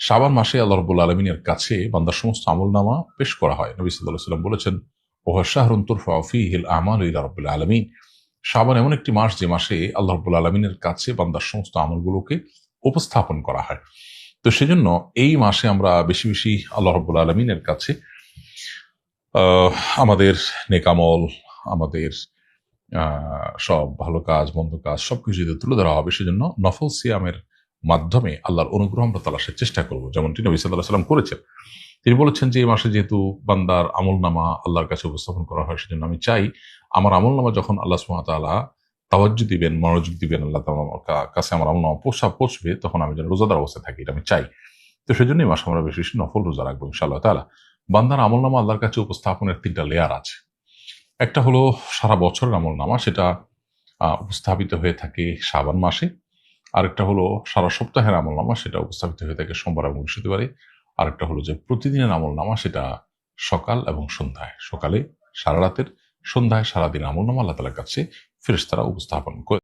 শাবান মাসে আল্লাহ রব্বুল আলমিনের কাছে বান্দার সমস্ত আমল নামা পেশ করা হয়। নবী সাল্লাহ সাল্লাম বলেছেন, ওহ শাহরুন তুরফা হিল আমাল ইলা রব্বুল আলমিন। শাবান এমন একটি মাস যে মাসে আল্লাহ রব্বুল আলমিনের কাছে বান্দার সমস্ত আমলগুলোকে উপস্থাপন করা হয়। তো সেজন্য এই মাসে আমরা বেশি বেশি আল্লাহ রব্বুল আলমিনের কাছে আমাদের নেকামল, আমাদের সব ভালো কাজ, মন্দ কাজ সবকিছু যদি তুলে ধরা হবে। সেজন্য নফল সিয়ামের মাধ্যমে আল্লাহর অনুগ্রহ আমরা তালাশের চেষ্টা করব, যেমনটি নবী সাল্লাহ সাল্লাম করেছেন। তিনি বলেছেন যে এই মাসে যেহেতু বান্দার আমল নামা আল্লাহর কাছে উপস্থাপন করা হয়, সেজন্য আমি চাই আমার আমল নামা যখন আল্লাহ সুমাতালা তাওয়াজ্জু দিবেন, মনোযোগ দিবেন, আল্লাহ কাছে আমার আমল নামা পোষা পৌঁছবে তখন আমি যেন রোজাদার অবস্থায় থাকি, এটা আমি চাই। তো সেজন্য এই মাসে আমরা বেশি বেশি নফল রোজা রাখব ইনশাআল্লাহ তালা বান্দার আমল নামা আল্লাহর কাছে উপস্থাপনের তিনটা লেয়ার আছে। একটা হলো সারা বছরের আমল নামা সেটা উপস্থাপিত হয়ে থাকে শ্রাবণ মাসে। আরেকটা হলো সারা সপ্তাহের আমল নামা সেটা উপস্থাপিত হয়ে থাকে সোমবার এবং বৃহস্পতিবারে। আরেকটা হলো যে প্রতিদিনের আমল নামা সেটা সকাল এবং সন্ধ্যায়। সকালে সারা রাতের সন্ধ্যায় সারাদিন আমল নামা আল্লাহ তালার কাছে ফেরেশতারা উপস্থাপন করে